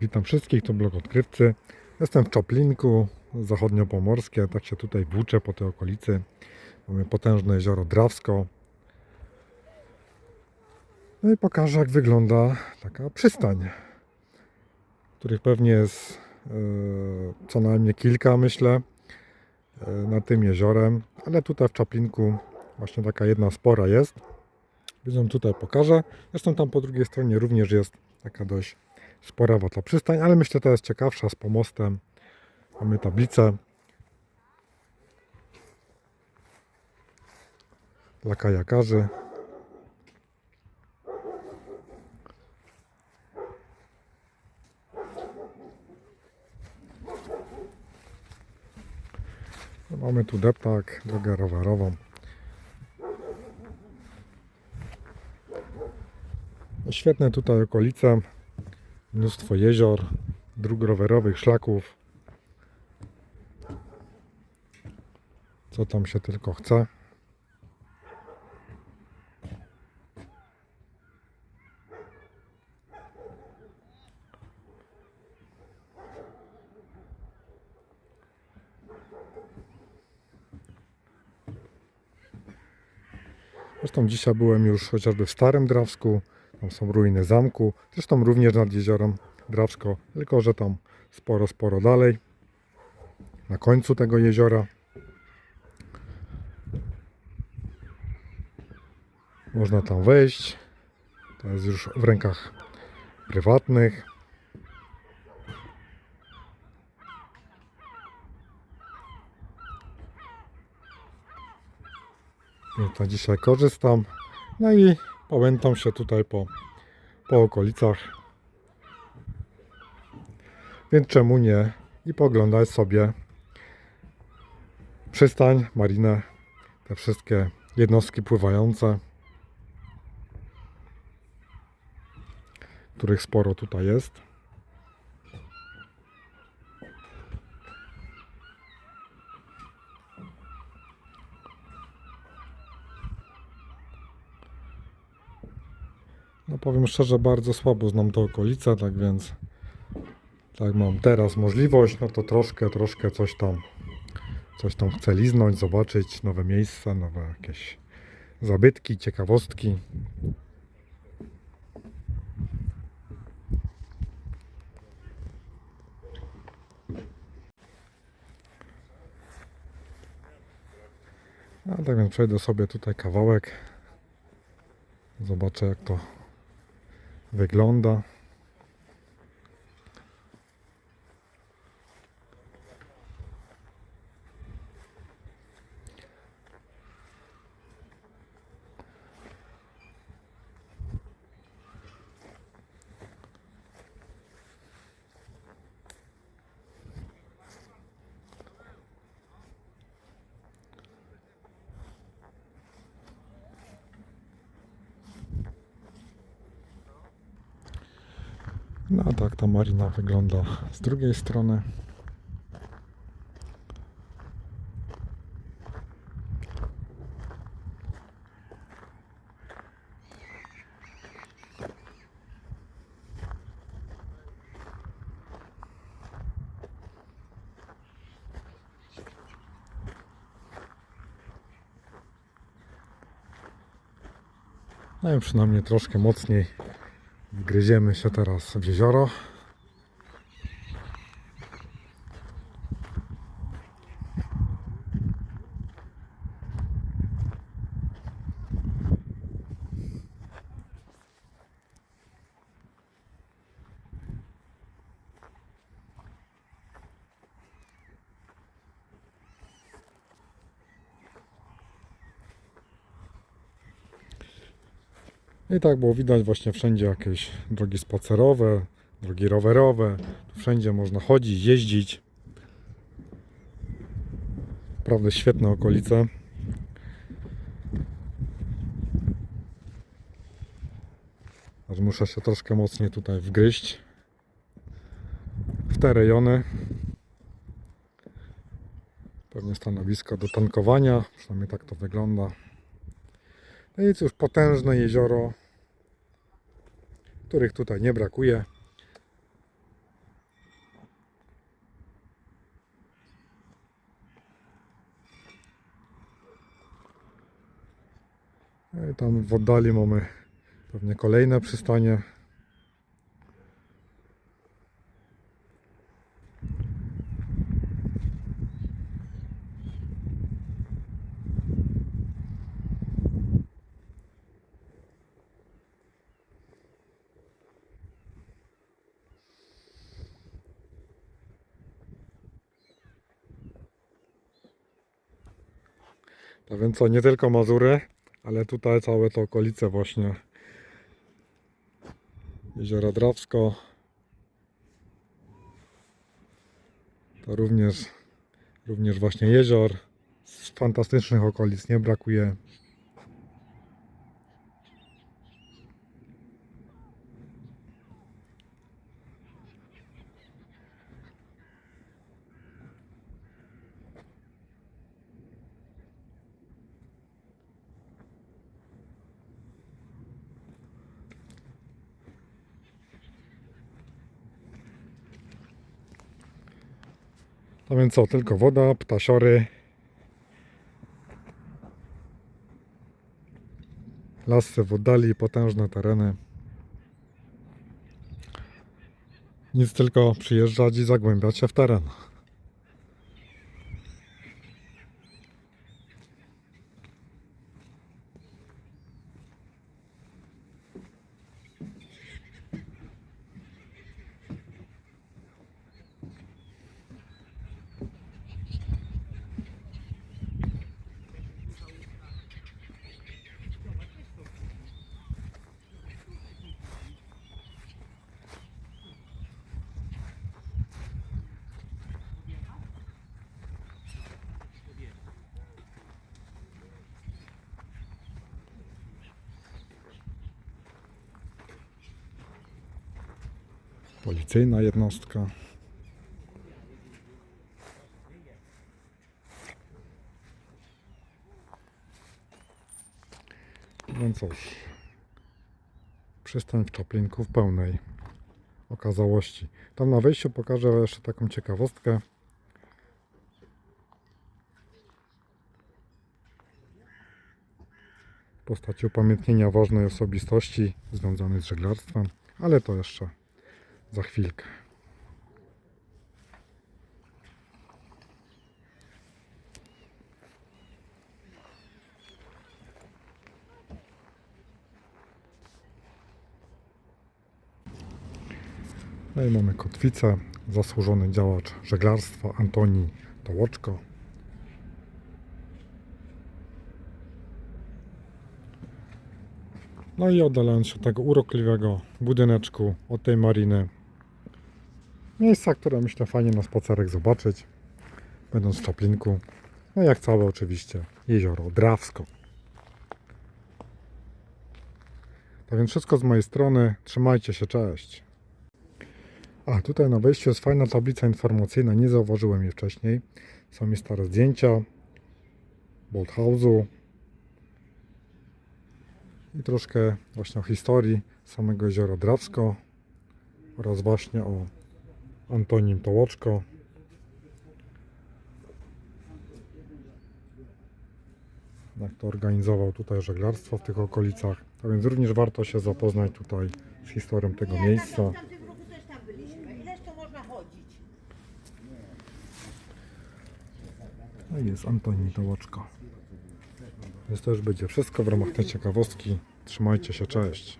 Witam wszystkich, to blog odkrywcy. Jestem w Czoplinku, zachodniopomorskie, tak się tutaj włóczę po tej okolicy. Mamy potężne jezioro Drawsko. No i pokażę jak wygląda taka przystań, których pewnie jest e, co najmniej kilka myślę e, nad tym jeziorem, ale tutaj w Czoplinku właśnie taka jedna spora jest. Ją tutaj pokażę. Zresztą tam po drugiej stronie również jest taka dość spora ta przystań, ale myślę, to jest ciekawsza z pomostem. Mamy tablicę dla kajakarzy. No, Mamy tu deptak, drogę rowerową. Świetne tutaj okolice, mnóstwo jezior, dróg rowerowych, szlaków. Co tam się tylko chce. Zresztą dzisiaj byłem już chociażby w Starym Drawsku, tam są ruiny zamku, zresztą również nad jeziorem Drawsko, tylko że tam sporo, sporo dalej, na końcu tego jeziora. Można tam wejść, to jest już w rękach prywatnych. I to dzisiaj korzystam. No i pamiętam się tutaj po, po okolicach. Więc czemu nie? I poglądać sobie przystań, marinę, te wszystkie jednostki pływające, których sporo tutaj jest. No powiem szczerze, bardzo słabo znam te okolice, tak więc tak mam teraz możliwość, no to troszkę, troszkę coś tam coś tam chcę liznąć, zobaczyć nowe miejsca, nowe jakieś zabytki, ciekawostki. A tak więc przejdę sobie tutaj kawałek. Zobaczę jak to wygląda. No tak ta marina wygląda z drugiej strony. No i przynajmniej troszkę mocniej Gryziemy się teraz w jezioro. I tak było widać właśnie wszędzie jakieś drogi spacerowe, drogi rowerowe. Wszędzie można chodzić, jeździć. Naprawdę świetne okolice. Aż muszę się troszkę mocniej tutaj wgryźć w te rejony. Pewnie stanowisko do tankowania, przynajmniej tak to wygląda. No i cóż, potężne jezioro, których tutaj nie brakuje. No i tam w oddali mamy pewnie kolejne przystanie. A więc co, nie tylko Mazury, ale tutaj całe to okolice właśnie Jeziora Drawsko. To również, również właśnie jezior. Z fantastycznych okolic nie brakuje. A więc co, tylko woda, ptasiory. Lasy w oddali, potężne tereny. Nic tylko przyjeżdżać i zagłębiać się w teren. Policyjna jednostka. No cóż, przystań w Czaplinku w pełnej okazałości. Tam na wejściu pokażę jeszcze taką ciekawostkę. W postaci upamiętnienia ważnej osobistości związanej z żeglarstwem, ale to jeszcze za chwilkę. No i mamy kotwicę, zasłużony działacz żeglarstwa Antoni Tołoczko. No i oddalając się od tego urokliwego budyneczku od tej mariny. Miejsca, które myślę fajnie na spacerek zobaczyć, będąc w Czaplinku. No jak całe oczywiście jezioro Drawsko. Tak więc wszystko z mojej strony. Trzymajcie się, cześć. A tutaj na wejściu jest fajna tablica informacyjna, nie zauważyłem jej wcześniej. Są mi stare zdjęcia Bolthausu i troszkę właśnie o historii samego jeziora Drawsko oraz właśnie o Antonim Tołoczko. Jak to organizował tutaj żeglarstwo w tych okolicach. A więc również warto się zapoznać tutaj z historią tego Nie, miejsca. tam, w tamtym roku też tam byliśmy. Ileż to można chodzić? No i jest Antoni Tołoczko. Więc to już będzie wszystko w ramach tej ciekawostki. Trzymajcie się, cześć.